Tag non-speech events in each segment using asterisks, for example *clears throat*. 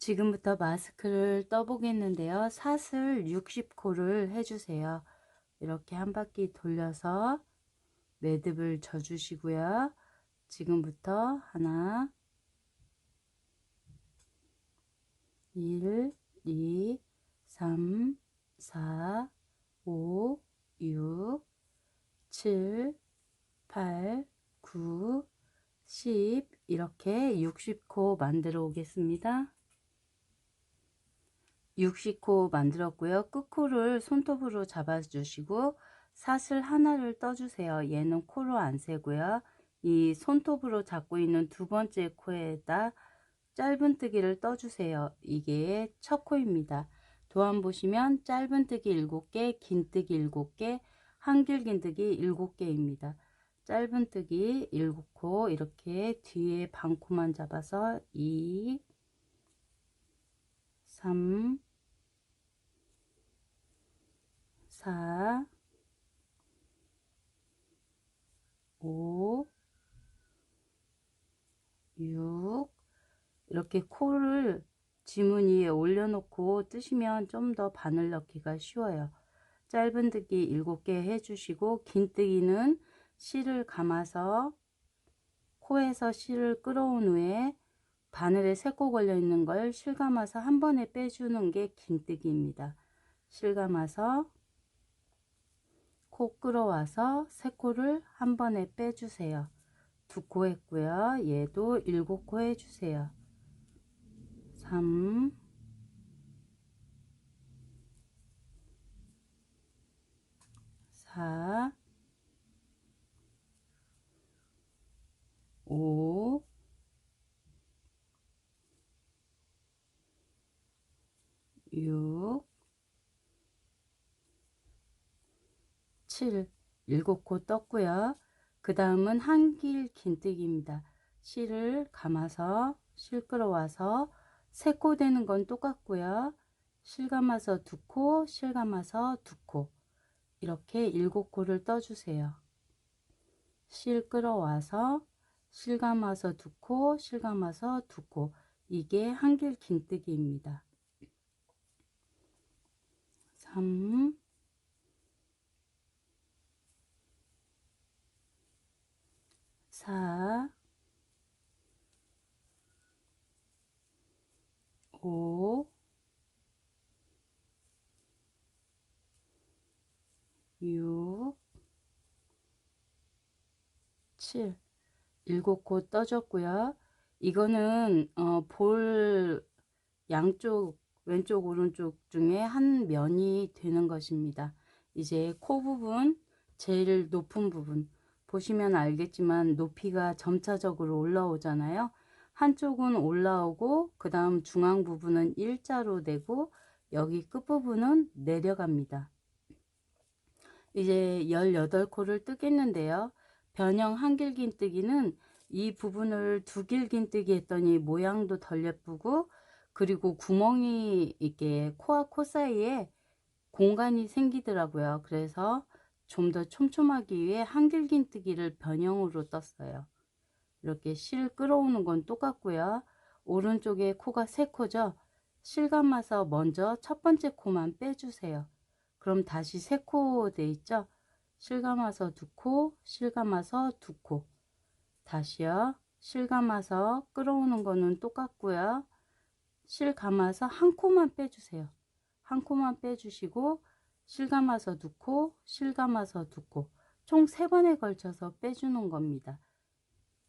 지금부터 마스크를 떠보겠는데요. 사슬 60코를 해주세요. 이렇게 한 바퀴 돌려서 매듭을 져주시고요. 지금부터 하나, 1, 2, 3, 4, 5, 6, 7, 8, 9, 10 이렇게 60코 만들어 오겠습니다. 60코 만들었고요. 끝코를 손톱으로 잡아주시고 사슬 하나를 떠주세요. 얘는 코로 안 세고요. 이 손톱으로 잡고 있는 두 번째 코에다 짧은뜨기를 떠주세요. 이게 첫 코입니다. 도안 보시면 짧은뜨기 7개, 긴뜨기 7개, 한길긴뜨기 7개입니다. 짧은뜨기 7코 이렇게 뒤에 반코만 잡아서 2, 3, 4, 5, 6 이렇게 코를 지문 위에 올려놓고 뜨시면 좀 더 바늘 넣기가 쉬워요. 짧은 뜨기 7개 해주시고 긴 뜨기는 실을 감아서 코에서 실을 끌어온 후에 바늘에 세코 걸려 있는 걸 실감아서 한 번에 빼주는 게 긴뜨기입니다. 실감아서 코 끌어와서 세 코를 한 번에 빼주세요. 두 코 했고요. 얘도 일곱 코 해주세요. 3 4 5 6 7 일곱 코 떴고요. 그 다음은 한길 긴뜨기입니다. 실을 감아서 실 끌어와서 세코 되는 건 똑같고요. 실 감아서 두 코, 실 감아서 두 코. 이렇게 일곱 코를 떠주세요. 실 끌어와서 실 감아서 두 코, 실 감아서 두 코. 이게 한길 긴뜨기입니다. 3 4 5 6 7 일곱 코 떠줬고요. 이거는 어, 볼 양쪽 왼쪽 오른쪽 중에 한 면이 되는 것입니다. 이제 코 부분 제일 높은 부분 보시면 알겠지만 높이가 점차적으로 올라오잖아요. 한쪽은 올라오고 그 다음 중앙 부분은 일자로 되고 여기 끝부분은 내려갑니다. 이제 18코를 뜨겠는데요. 변형 한길긴뜨기는 이 부분을 두 길긴뜨기 했더니 모양도 덜 예쁘고 그리고 구멍이 이렇게 코와 코 사이에 공간이 생기더라고요. 그래서 좀 더 촘촘하기 위해 한길긴뜨기를 변형으로 떴어요. 이렇게 실 끌어오는 건 똑같고요. 오른쪽에 코가 세 코죠. 실 감아서 먼저 첫 번째 코만 빼주세요. 그럼 다시 세 코 돼 있죠. 실 감아서 두 코, 실 감아서 두 코. 다시요. 실 감아서 끌어오는 거는 똑같고요. 실 감아서 한 코만 빼주세요. 한 코만 빼주시고 실 감아서 두 코, 실 감아서 두 코. 총세 번에 걸쳐서 빼주는 겁니다.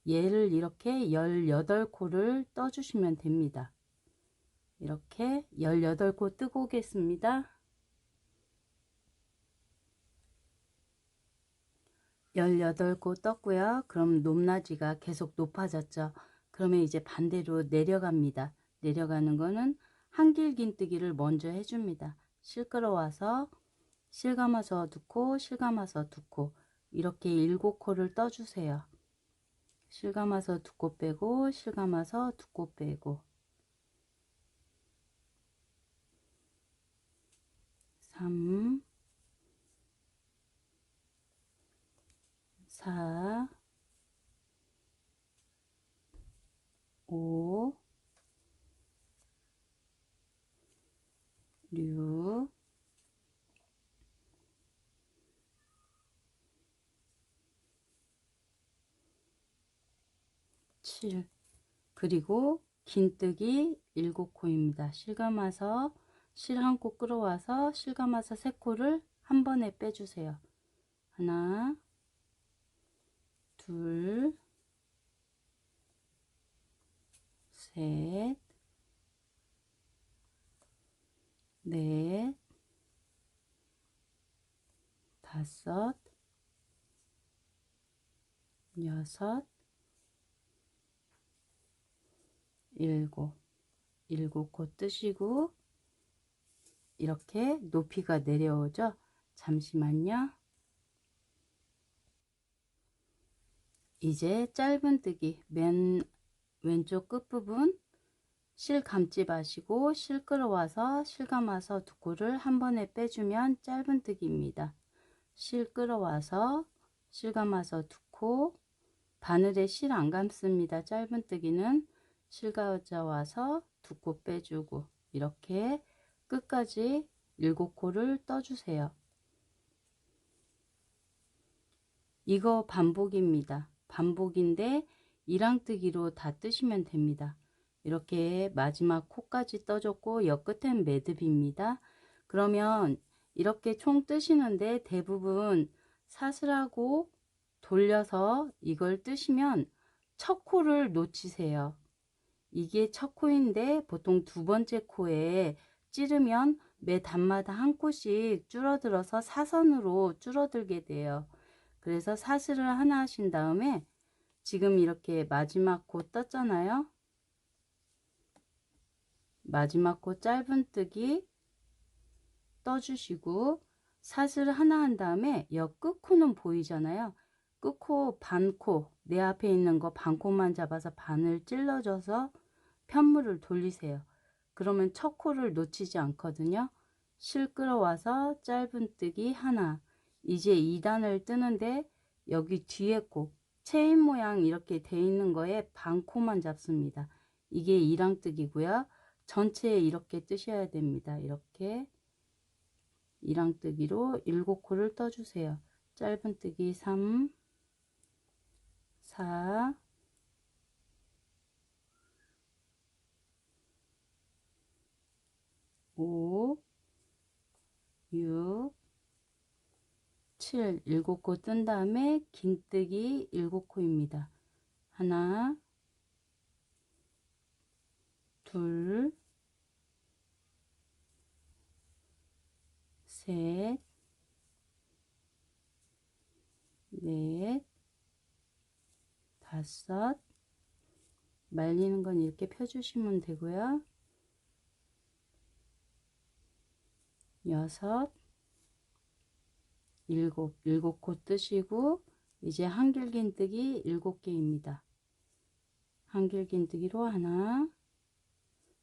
얘를 이렇게 18코를 떠주시면 됩니다. 이렇게 18코 뜨고 오겠습니다. 18코 떴고요. 그럼 높낮이가 계속 높아졌죠. 그러면 이제 반대로 내려갑니다. 내려가는 거는 한길긴뜨기를 먼저 해줍니다. 실 끌어와서 실 감아서 두 코, 실 감아서 두 코. 이렇게 일곱 코를 떠주세요. 실 감아서 두 코 빼고, 실 감아서 두 코 빼고. 3 4 5 7 그리고 긴뜨기 7코입니다. 실감아서 실 한 코 끌어와서 실감아서 세 코를 한 번에 빼주세요. 하나 둘 셋, 넷, 다섯, 여섯, 일곱, 일곱 코 뜨시고 이렇게 높이가 내려오죠. 잠시만요. 이제 짧은뜨기 맨 왼쪽 끝부분 실 감지 마시고 실 끌어와서 실 감아서 두 코를 한 번에 빼주면 짧은뜨기입니다. 실 끌어와서 실 감아서 두 코 바늘에 실 안 감습니다. 짧은뜨기는 실 가져와서 두 코 빼주고 이렇게 끝까지 일곱 코를 떠주세요. 이거 반복입니다. 반복인데 이랑뜨기로 다 뜨시면 됩니다. 이렇게 마지막 코까지 떠줬고 옆끝엔 매듭입니다. 그러면 이렇게 총 뜨시는데 대부분 사슬하고 돌려서 이걸 뜨시면 첫 코를 놓치세요. 이게 첫 코인데 보통 두 번째 코에 찌르면 매 단마다 한 코씩 줄어들어서 사선으로 줄어들게 돼요. 그래서 사슬을 하나 하신 다음에 지금 이렇게 마지막 코 떴잖아요. 마지막 코 짧은뜨기 떠주시고 사슬 하나 한 다음에 옆 끝코는 보이잖아요. 끝코 반코 내 앞에 있는 거 반코만 잡아서 반을 찔러줘서 편물을 돌리세요. 그러면 첫 코를 놓치지 않거든요. 실 끌어와서 짧은뜨기 하나 이제 2단을 뜨는데 여기 뒤에 코 체인 모양 이렇게 돼 있는 거에 반코만 잡습니다. 이게 이랑뜨기고요. 전체에 이렇게 뜨셔야 됩니다. 이렇게 이랑뜨기로 7코를 떠주세요. 짧은뜨기 3 4 5 6 7 7코 뜬 다음에 긴뜨기 7코입니다. 하나 둘 셋, 넷, 다섯, 말리는 건 이렇게 펴주시면 되고요. 여섯, 일곱, 일곱 코 뜨시고 이제 한길긴뜨기 일곱 개입니다. 한길긴뜨기로 하나,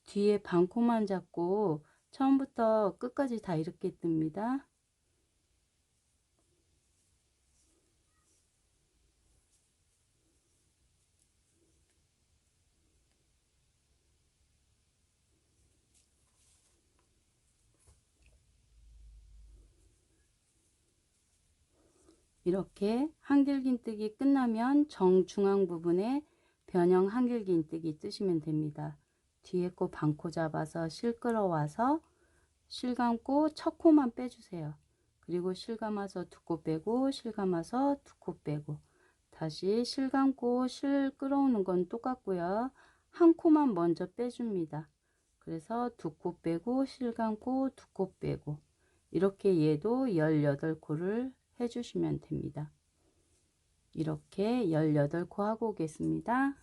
뒤에 반코만 잡고 처음부터 끝까지 다 이렇게 뜹니다. 이렇게 한길긴뜨기 끝나면 정중앙 부분에 변형 한길긴뜨기 뜨시면 됩니다. 뒤에 코 반코 잡아서 실 끌어와서 실 감고 첫 코만 빼주세요. 그리고 실 감아서 두 코 빼고 실 감아서 두 코 빼고 다시 실 감고 실 끌어오는 건 똑같고요. 한 코만 먼저 빼줍니다. 그래서 두 코 빼고 실 감고 두 코 빼고 이렇게 얘도 18코를 해주시면 됩니다. 이렇게 18코 하고 오겠습니다.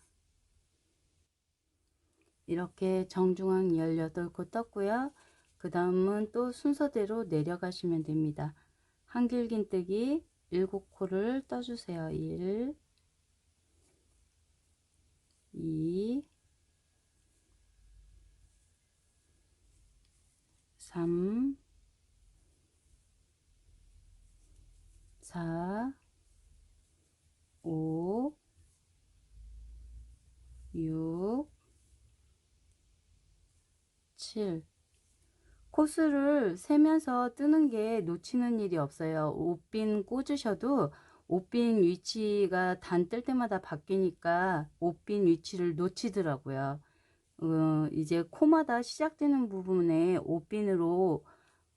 이렇게 정중앙 18코 떴고요. 그 다음은 또 순서대로 내려가시면 됩니다. 한길긴뜨기 7코를 떠주세요. 1 2 3 4 5 6 7 코스를 세면서 뜨는 게 놓치는 일이 없어요. 옷빈 꽂으셔도 옷빈 위치가 단 뜰 때마다 바뀌니까 옷빈 위치를 놓치더라고요. 어, 이제 코마다 시작되는 부분에 옷빈으로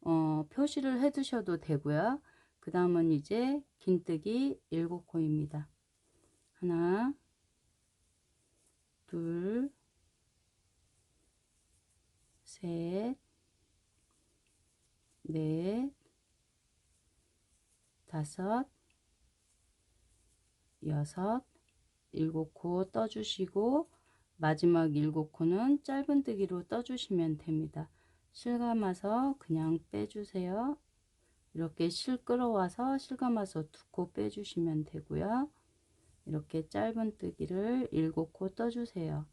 어, 표시를 해 두셔도 되고요. 그 다음은 이제 긴뜨기 7코입니다. 하나, 둘, 셋, 넷, 다섯, 여섯, 일곱 코 떠주시고 마지막 일곱 코는 짧은뜨기로 떠주시면 됩니다. 실감아서 그냥 빼주세요. 이렇게 실 끌어와서 실감아서 두 코 빼주시면 되고요. 이렇게 짧은 뜨기를 일곱 코 떠주세요.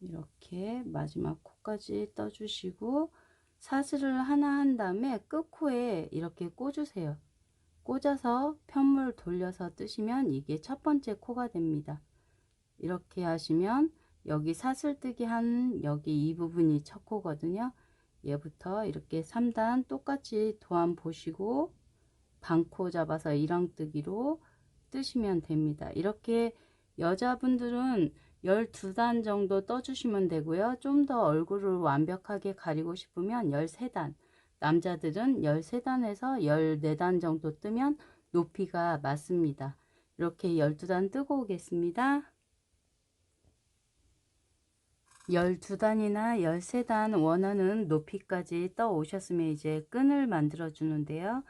이렇게 마지막 코까지 떠주시고 사슬을 하나 한 다음에 끝코에 이렇게 꽂으세요. 꽂아서 편물 돌려서 뜨시면 이게 첫 번째 코가 됩니다. 이렇게 하시면 여기 사슬뜨기 한 여기 이 부분이 첫 코거든요. 얘부터 이렇게 3단 똑같이 도안 보시고 반코 잡아서 일랑뜨기로 뜨시면 됩니다. 이렇게 여자분들은 12단 정도 떠주시면 되고요. 좀 더 얼굴을 완벽하게 가리고 싶으면 13단 남자들은 13단에서 14단 정도 뜨면 높이가 맞습니다. 이렇게 12단 뜨고 오겠습니다. 12단이나 13단 원하는 높이까지 떠 오셨으면 이제 끈을 만들어 주는데요.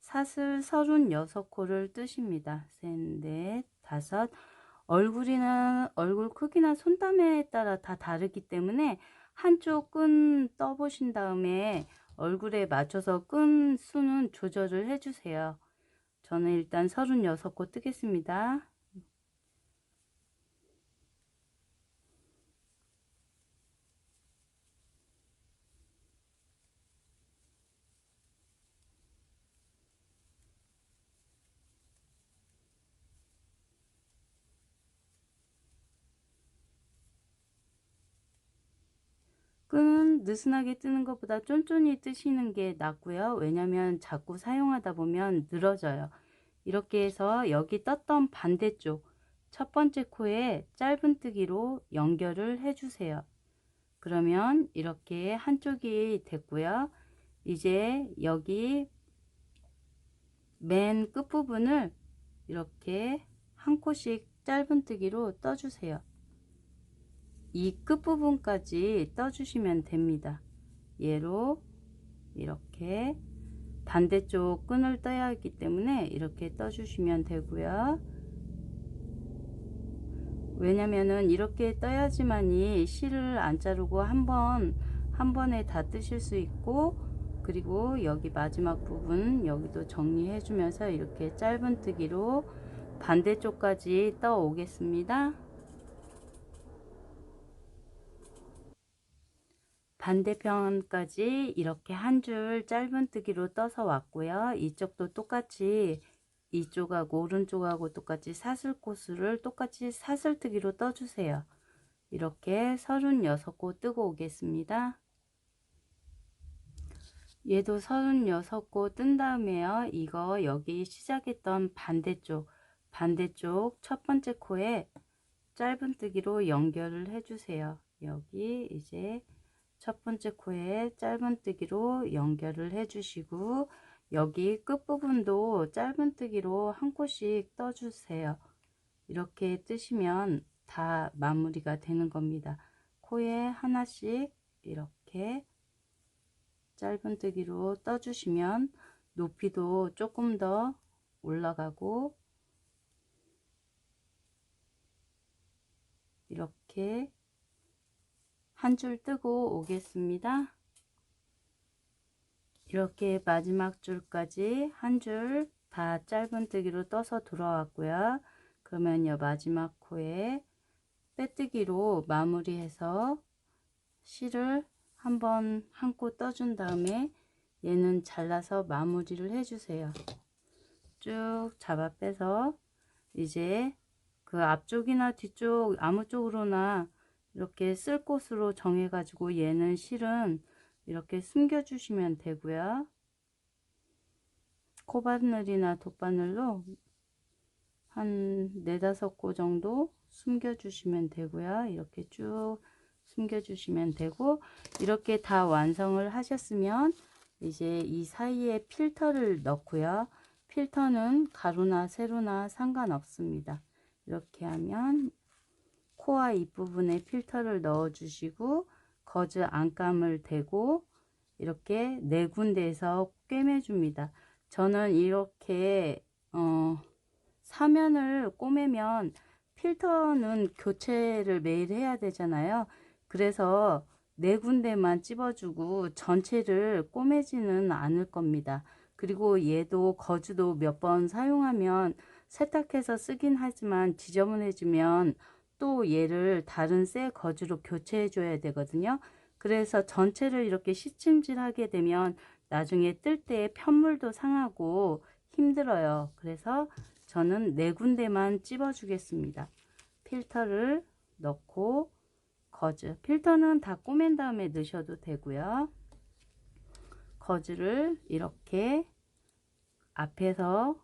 사슬 36코를 뜨십니다. 셋, 넷, 다섯, 얼굴이나 얼굴 크기나 손땀에 따라 다 다르기 때문에 한쪽 끈 떠보신 다음에 얼굴에 맞춰서 끈 수는 조절을 해주세요. 저는 일단 36코 뜨겠습니다. 끈은 느슨하게 뜨는 것보다 쫀쫀히 뜨시는 게 낫고요. 왜냐면 자꾸 사용하다 보면 늘어져요. 이렇게 해서 여기 떴던 반대쪽 첫 번째 코에 짧은뜨기로 연결을 해주세요. 그러면 이렇게 한쪽이 됐고요. 이제 여기 맨 끝부분을 이렇게 한 코씩 짧은뜨기로 떠주세요. 이 끝부분까지 떠주시면 됩니다. 얘로 이렇게 반대쪽 끈을 떠야 하기 때문에 이렇게 떠주시면 되고요. 왜냐면은 이렇게 떠야지만이 실을 안 자르고 한 번 한 번에 다 뜨실 수 있고 그리고 여기 마지막 부분 여기도 정리해 주면서 이렇게 짧은 뜨기로 반대쪽까지 떠 오겠습니다. 반대편까지 이렇게 한 줄 짧은뜨기로 떠서 왔고요. 이쪽도 똑같이 이쪽하고 오른쪽하고 똑같이 사슬코스를 똑같이 사슬뜨기로 떠주세요. 이렇게 36코 뜨고 오겠습니다. 얘도 36코 뜬 다음에요. 이거 여기 시작했던 반대쪽 반대쪽 첫 번째 코에 짧은뜨기로 연결을 해주세요. 여기 이제 첫 번째 코에 짧은뜨기로 연결을 해 주시고 여기 끝부분도 짧은뜨기로 한 코씩 떠주세요. 이렇게 뜨시면 다 마무리가 되는 겁니다. 코에 하나씩 이렇게 짧은뜨기로 떠주시면 높이도 조금 더 올라가고 이렇게 한 줄 뜨고 오겠습니다. 이렇게 마지막 줄까지 한 줄 다 짧은뜨기로 떠서 들어왔고요. 그러면 요 마지막 코에 빼뜨기로 마무리해서 실을 한번 한 코 떠준 다음에 얘는 잘라서 마무리를 해주세요. 쭉 잡아 빼서 이제 그 앞쪽이나 뒤쪽 아무 쪽으로나 이렇게 쓸 곳으로 정해 가지고 얘는 실은 이렇게 숨겨 주시면 되고요. 코바늘이나 돗바늘로 한 네다섯 고 정도 숨겨 주시면 되고요. 이렇게 쭉 숨겨 주시면 되고 이렇게 다 완성을 하셨으면 이제 이 사이에 필터를 넣고요. 필터는 가루나 세로나 상관없습니다. 이렇게 하면 코와 입부분에 필터를 넣어 주시고 거즈 안감을 대고 이렇게 네 군데에서 꿰매 줍니다 저는 이렇게 어, 사면을 꼬매면 필터는 교체를 매일 해야 되잖아요. 그래서 네 군데만 찝어주고 전체를 꼬매지는 않을 겁니다. 그리고 얘도 거즈도 몇 번 사용하면 세탁해서 쓰긴 하지만 지저분해지면 또 얘를 다른 새 거즈로 교체해 줘야 되거든요. 그래서 전체를 이렇게 시침질하게 되면 나중에 뜰 때 편물도 상하고 힘들어요. 그래서 저는 네 군데만 찝어 주겠습니다. 필터를 넣고 거즈 필터는 다 꼬맨 다음에 넣으셔도 되고요. 거즈를 이렇게 앞에서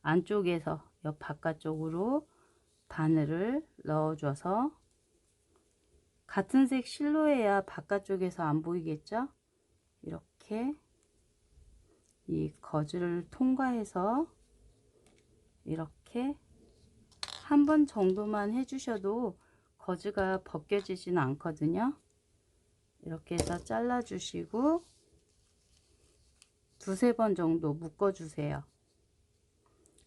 안쪽에서 옆 바깥쪽으로 바늘을 넣어줘서 같은 색 실로 해야 바깥쪽에서 안 보이겠죠? 이렇게 이 거즈를 통과해서 이렇게 한 번 정도만 해주셔도 거즈가 벗겨지지는 않거든요. 이렇게 해서 잘라 주시고 두세 번 정도 묶어 주세요.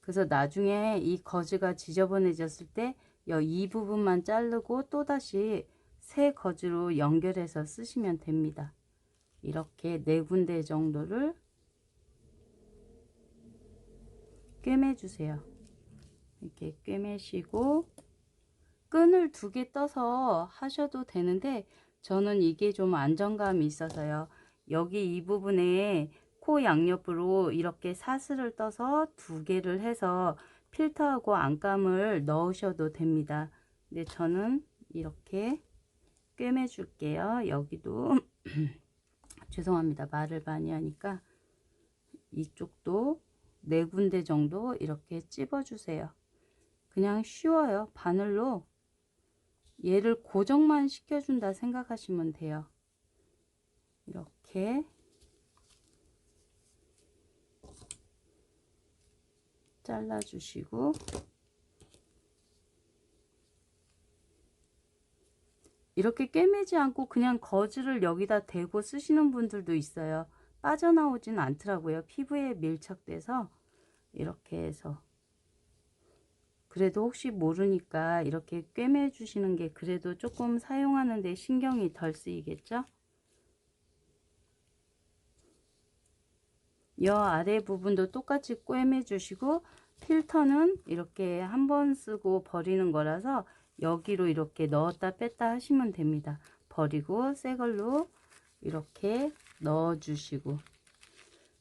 그래서 나중에 이 거즈가 지저분해졌을 때 이 부분만 자르고 또다시 새 거즈로 연결해서 쓰시면 됩니다. 이렇게 네 군데 정도를 꿰매 주세요. 이렇게 꿰매시고 끈을 두 개 떠서 하셔도 되는데 저는 이게 좀 안정감이 있어서요. 여기 이 부분에 코 양옆으로 이렇게 사슬을 떠서 두 개를 해서 필터하고 안감을 넣으셔도 됩니다. 근데 저는 이렇게 꿰매 줄게요. 여기도 *clears throat* 죄송합니다. 말을 많이 하니까 이쪽도 네 군데 정도 이렇게 찝어 주세요. 그냥 쉬워요. 바늘로 얘를 고정만 시켜준다 생각하시면 돼요. 이렇게 잘라주시고 이렇게 꿰매지 않고 그냥 거즈를 여기다 대고 쓰시는 분들도 있어요. 빠져나오진 않더라고요. 피부에 밀착돼서 이렇게 해서 그래도 혹시 모르니까 이렇게 꿰매 주시는 게 그래도 조금 사용하는데 신경이 덜 쓰이겠죠? 여 아래 부분도 똑같이 꿰매 주시고 필터는 이렇게 한 번 쓰고 버리는 거라서 여기로 이렇게 넣었다 뺐다 하시면 됩니다. 버리고 새 걸로 이렇게 넣어 주시고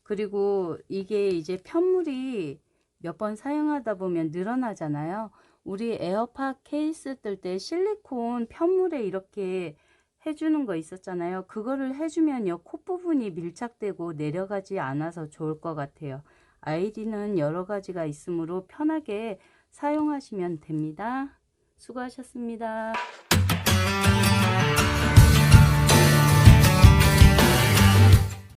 그리고 이게 이제 편물이 몇 번 사용하다 보면 늘어나잖아요. 우리 에어팟 케이스 뜰 때 실리콘 편물에 이렇게 해주는 거 있었잖아요. 그거를 해주면요. 콧부분이 밀착되고 내려가지 않아서 좋을 것 같아요. 아이디는 여러 가지가 있으므로 편하게 사용하시면 됩니다. 수고하셨습니다.